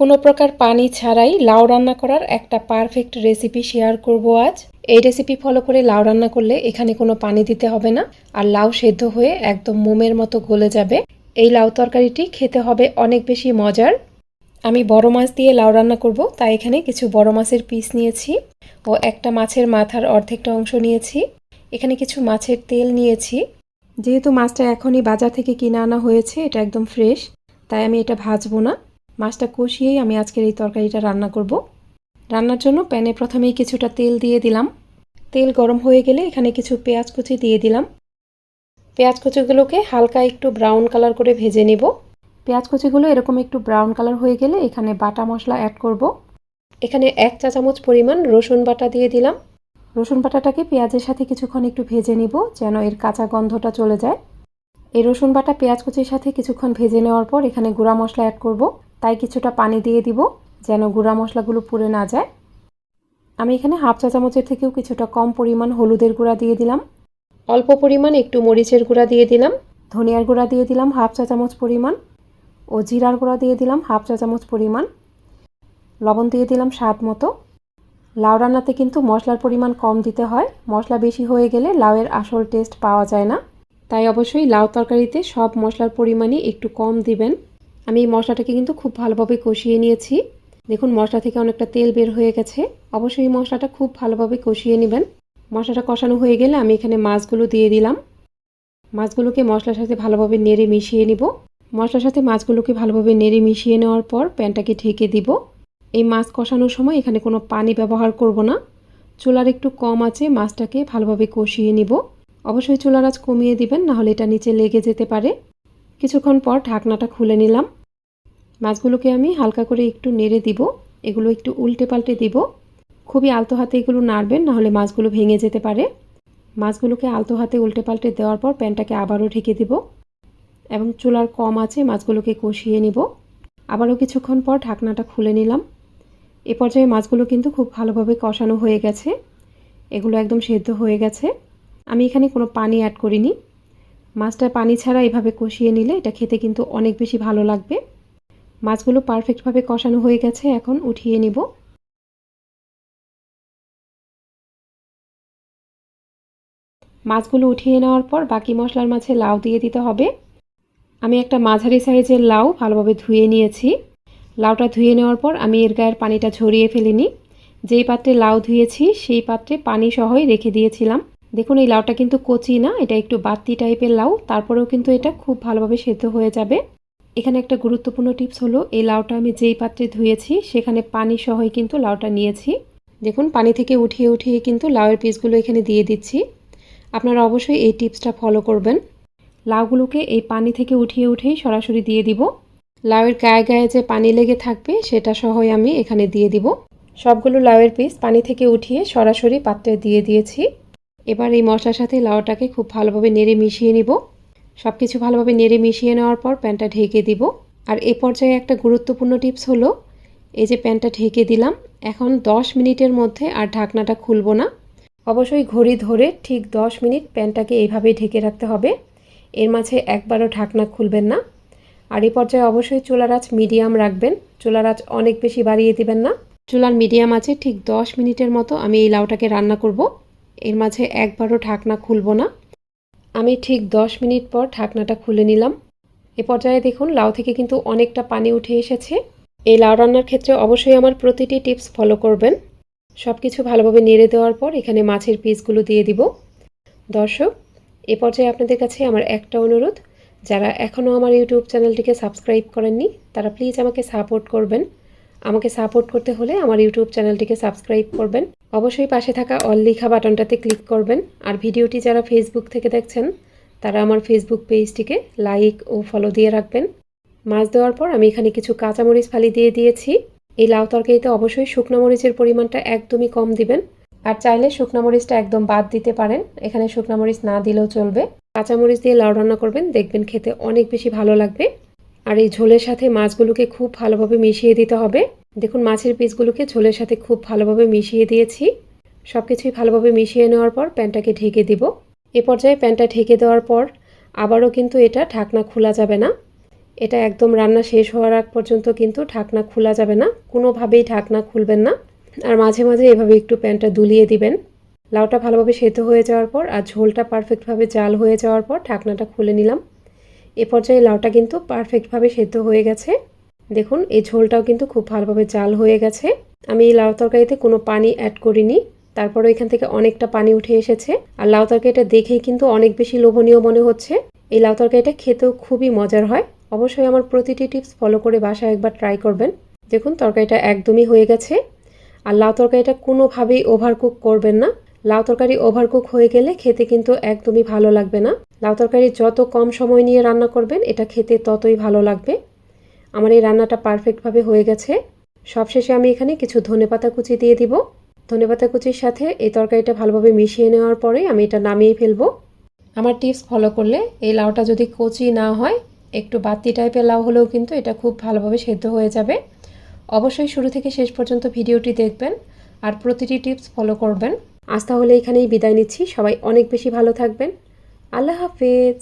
কোনো প্রকার পানি ছাড়াই লাউ রান্না করার একটা পারফেক্ট রেসিপি শেয়ার করব আজ। এই রেসিপি ফলো করে লাউ রান্না করলে এখানে কোনো পানি দিতে হবে না আর লাউ সেদ্ধ হয়ে একদম মোমের মতো গলে যাবে। এই লাউ তরকারিটি খেতে হবে অনেক বেশি মজার। আমি বড় মাছ দিয়ে লাউ রান্না করব, তাই এখানে কিছু বড় মাছের পিস নিয়েছি ও একটা মাছের মাথার অর্ধেকটা অংশ নিয়েছি। এখানে কিছু মাছের তেল নিয়েছি। যেহেতু মাছটা এখনই বাজার থেকে কিনে আনা হয়েছে, এটা একদম ফ্রেশ, তাই আমি এটা ভাজবো না। মাছটা কষিয়েই আমি আজকের এই তরকারিটা রান্না করব। রান্নার জন্য প্যানে প্রথমেই কিছুটা তেল দিয়ে দিলাম। তেল গরম হয়ে গেলে এখানে কিছু পেঁয়াজ কুচি দিয়ে দিলাম। পেঁয়াজ কুচিগুলোকে হালকা একটু ব্রাউন কালার করে ভেজে নেব। পেঁয়াজ কুচিগুলো এরকম একটু ব্রাউন কালার হয়ে গেলে এখানে বাটা মশলা অ্যাড করব। এখানে এক চা চামচ পরিমাণ রসুন বাটা দিয়ে দিলাম। রসুন বাটাটাকে পেঁয়াজের সাথে কিছুক্ষণ একটু ভেজে নিব যেন এর কাঁচা গন্ধটা চলে যায়। এই রসুন বাটা পেঁয়াজ কুচির সাথে কিছুক্ষণ ভেজে নেওয়ার পর এখানে গুঁড়া মশলা অ্যাড করব। তাই কিছুটা পানি দিয়ে দিব যেন গুঁড়া মশলাগুলো পুড়ে না যায়। আমি এখানে হাফ চা চামচের থেকেও কিছুটা কম পরিমাণ হলুদের গুঁড়া দিয়ে দিলাম। অল্প পরিমাণ একটু মরিচের গুঁড়া দিয়ে দিলাম। ধনিয়ার গুঁড়া দিয়ে দিলাম হাফ চা চামচ পরিমাণ ও জিরার গুঁড়া দিয়ে দিলাম হাফ চা চামচ পরিমাণ। লবণ দিয়ে দিলাম স্বাদ মতো। লাউ রান্নাতে কিন্তু মশলার পরিমাণ কম দিতে হয়। মশলা বেশি হয়ে গেলে লাউয়ের আসল টেস্ট পাওয়া যায় না। তাই অবশ্যই লাউ তরকারিতে সব মশলার পরিমাণই একটু কম দিবেন। আমি এই মশলাটাকে কিন্তু খুব ভালোভাবে কষিয়ে নিয়েছি। দেখুন, মশলা থেকে অনেকটা তেল বের হয়ে গেছে। অবশ্যই এই মশলাটা খুব ভালোভাবে কষিয়ে নেবেন। মশলাটা কষানো হয়ে গেলে আমি এখানে মাছগুলো দিয়ে দিলাম। মাছগুলোকে মশলার সাথে ভালোভাবে নেড়ে মিশিয়ে নিব। মশলার সাথে মাছগুলোকে ভালোভাবে নেড়ে মিশিয়ে নেওয়ার পর প্যানটাকে ঢেকে দিব। এই মাছ কষানোর সময় এখানে কোনো পানি ব্যবহার করব না। চুলার একটু কম আছে, মাছটাকে ভালোভাবে কষিয়ে নিব। অবশ্যই চুলার আঁচ কমিয়ে দিবেন, নাহলে এটা নিচে লেগে যেতে পারে। কিছুক্ষণ পর ঢাকনাটা খুলে নিলাম। মাছগুলোকে আমি হালকা করে একটু নেড়ে দিব। এগুলো একটু উল্টে পাল্টে দিব। খুবই আলতো হাতে এগুলো নাড়বেন, নাহলে মাছগুলো ভেঙে যেতে পারে। মাছগুলোকে আলতো হাতে উল্টে পাল্টে দেওয়ার পর প্যানটাকে আবারও ঢেকে দিব এবং চুলার কম আছে মাছগুলোকে কষিয়ে নিব। আবারও কিছুক্ষণ পর ঢাকনাটা খুলে নিলাম। এ পর্যায়ে মাছগুলো কিন্তু খুব ভালোভাবে কষানো হয়ে গেছে। এগুলো একদম সেদ্ধ হয়ে গেছে। আমি এখানে কোনো পানি অ্যাড করিনি। মাছটা পানি ছাড়া এভাবে কষিয়ে নিলে এটা খেতে কিন্তু অনেক বেশি ভালো লাগবে। মাছগুলো পারফেক্টভাবে কষানো হয়ে গেছে, এখন উঠিয়ে নিব। মাছগুলো উঠিয়ে নেওয়ার পর বাকি মশলার মাঝে লাউ দিয়ে দিতে হবে। আমি একটা মাঝারি সাইজের লাউ ভালোভাবে ধুয়ে নিয়েছি। লাউটা ধুয়ে নেওয়ার পর আমি এর গায়ের পানিটা ঝরিয়ে ফেলিনি। যেই পাত্রে লাউ ধুয়েছি, সেই পাত্রে পানি সহই রেখে দিয়েছিলাম। দেখুন, এই লাউটা কিন্তু কচি না, এটা একটু বাত্তি টাইপের লাউ, তারপরেও কিন্তু এটা খুব ভালোভাবে সেদ্ধ হয়ে যাবে। এখানে একটা গুরুত্বপূর্ণ টিপস হলো, এই লাউটা আমি যেই পাত্রে ধুয়েছি সেখানে পানি সহই কিন্তু লাউটা নিয়েছি। দেখুন, পানি থেকে উঠিয়ে উঠিয়ে কিন্তু লাউয়ের পিসগুলো এখানে দিয়ে দিচ্ছি। আপনারা অবশ্যই এই টিপসটা ফলো করবেন। লাউগুলোকে এই পানি থেকে উঠিয়ে উঠেই সরাসরি দিয়ে দিব। লাউয়ের গায়ে গায়ে যে পানি লেগে থাকবে, সেটা সহই আমি এখানে দিয়ে দিব। সবগুলো লাউয়ের পিস পানি থেকে উঠিয়ে সরাসরি পাত্রে দিয়ে দিয়েছি। এবার এই মশলার সাথে লাউটাকে খুব ভালোভাবে নেড়ে মিশিয়ে নিব। সব কিছু ভালোভাবে নেড়ে মিশিয়ে নেওয়ার পর প্যানটা ঢেকে দিব। আর এ পর্যায়ে একটা গুরুত্বপূর্ণ টিপস হলো, এই যে প্যানটা ঢেকে দিলাম, এখন 10 মিনিটের মধ্যে আর ঢাকনাটা খুলবো না। অবশ্যই ঘড়ি ধরে ঠিক 10 মিনিট প্যানটাকে এইভাবেই ঢেকে রাখতে হবে। এর মাঝে একবারও ঢাকনা খুলবেন না। আর এই পর্যায়ে অবশ্যই চুলার আঁচ মিডিয়াম রাখবেন। চুলার আঁচ অনেক বেশি বাড়িয়ে দিবেন না। চুলার মিডিয়াম আছে ঠিক 10 মিনিটের মতো আমি এই লাউটাকে রান্না করব। এর মাঝে একবারও ঢাকনা খুলবো না। আমি ঠিক 10 মিনিট পর ঢাকনাটা খুলে নিলাম। এ পর্যায়ে দেখুন, লাউ থেকে কিন্তু অনেকটা পানি উঠে এসেছে। এই লাউ রান্নার ক্ষেত্রে অবশ্যই আমার প্রতিটি টিপস ফলো করবেন। সব কিছু ভালোভাবে নেড়ে দেওয়ার পর এখানে মাছের পিসগুলো দিয়ে দিব। দর্শক, এ পর্যায়ে আপনাদের কাছে আমার একটা অনুরোধ। যারা এখনও আমার ইউটিউব চ্যানেলটিকে সাবস্ক্রাইব করেননি, তারা প্লিজ আমাকে সাপোর্ট করবেন। আমাকে সাপোর্ট করতে হলে আমার ইউটিউব চ্যানেলটিকে সাবস্ক্রাইব করবেন। অবশ্যই পাশে থাকা অল লিখা বাটনটাতে ক্লিক করবেন। আর ভিডিওটি যারা ফেসবুক থেকে দেখছেন, তারা আমার ফেসবুক পেজটিকে লাইক ও ফলো দিয়ে রাখবেন। মাছ দেওয়ার পর আমি এখানে কিছু কাঁচামরিচ ফালি দিয়ে দিয়েছি। এই লাউ তরকারিতে অবশ্যই শুকনো মরিচের পরিমাণটা একদমই কম দিবেন। আর চাইলে শুকনো মরিচটা একদম বাদ দিতে পারেন। এখানে শুকনো মরিচ না দিলেও চলবে। কাঁচামরিচ দিয়ে লাউ রান্না করবেন, দেখবেন খেতে অনেক বেশি ভালো লাগবে। আর এই ঝোলের সাথে মাছগুলোকে খুব ভালোভাবে মিশিয়ে দিতে হবে। দেখুন, মাছের পিসগুলোকে ঝোলের সাথে খুব ভালোভাবে মিশিয়ে দিয়েছি। সব কিছুই ভালোভাবে মিশিয়ে নেওয়ার পর প্যানটাকে ঢেকে দিব। এ পর্যায়ে প্যানটা ঢেকে দেওয়ার পর আবারও কিন্তু এটা ঢাকনা খোলা যাবে না। এটা একদম রান্না শেষ হওয়ার আগ পর্যন্ত কিন্তু ঢাকনা খোলা যাবে না। কোনোভাবেই ঢাকনা খুলবেন না। আর মাঝে মাঝে এভাবে একটু প্যানটা দুলিয়ে দিবেন। লাউটা ভালোভাবে সেদ্ধ হয়ে যাওয়ার পর আর ঝোলটা পারফেক্টভাবে জাল হয়ে যাওয়ার পর ঢাকনাটা খুলে নিলাম। এ পর্যায়ে লাউটা কিন্তু পারফেক্টভাবে সেদ্ধ হয়ে গেছে। দেখুন, এই ঝোলটাও কিন্তু খুব ভালোভাবে জাল হয়ে গেছে। আমি এই লাউ তরকারিতে কোনো পানি অ্যাড করিনি। তারপরে এখান থেকে অনেকটা পানি উঠে এসেছে। আর লাউ তরকারিটা দেখেই কিন্তু অনেক বেশি লোভনীয় মনে হচ্ছে। এই লাউ তরকারিটা খেতেও খুবই মজার হয়। অবশ্যই আমার প্রতিটি টিপস ফলো করে বাসায় একবার ট্রাই করবেন। দেখুন, তরকারিটা একদমই হয়ে গেছে। আর লাউ তরকারিটা কোনোভাবেই ওভারকুক করবেন না। লাউ তরকারি ওভারকুক হয়ে গেলে খেতে কিন্তু একদমই ভালো লাগবে না। লাউ তরকারি যত কম সময় নিয়ে রান্না করবেন, এটা খেতে ততই ভালো লাগবে। আমার এই রান্নাটা পারফেক্টভাবে হয়ে গেছে। সবশেষে আমি এখানে কিছু ধনেপাতা কুচি দিয়ে দিব। ধনেপাতা কুচির সাথে এই তরকারিটা ভালোভাবে মিশিয়ে নেওয়ার পরে আমি এটা নামিয়ে ফেলব। আমার টিপস ফলো করলে এই লাউটা যদি কচি না হয়, একটু বাতি টাইপের লাউ হলেও কিন্তু এটা খুব ভালোভাবে সেদ্ধ হয়ে যাবে। অবশ্যই শুরু থেকে শেষ পর্যন্ত ভিডিওটি দেখবেন আর প্রতিটি টিপস ফলো করবেন। আজ তাহলে এখানেই বিদায় নিচ্ছি। সবাই অনেক বেশি ভালো থাকবেন। আল্লাহ হাফেজ।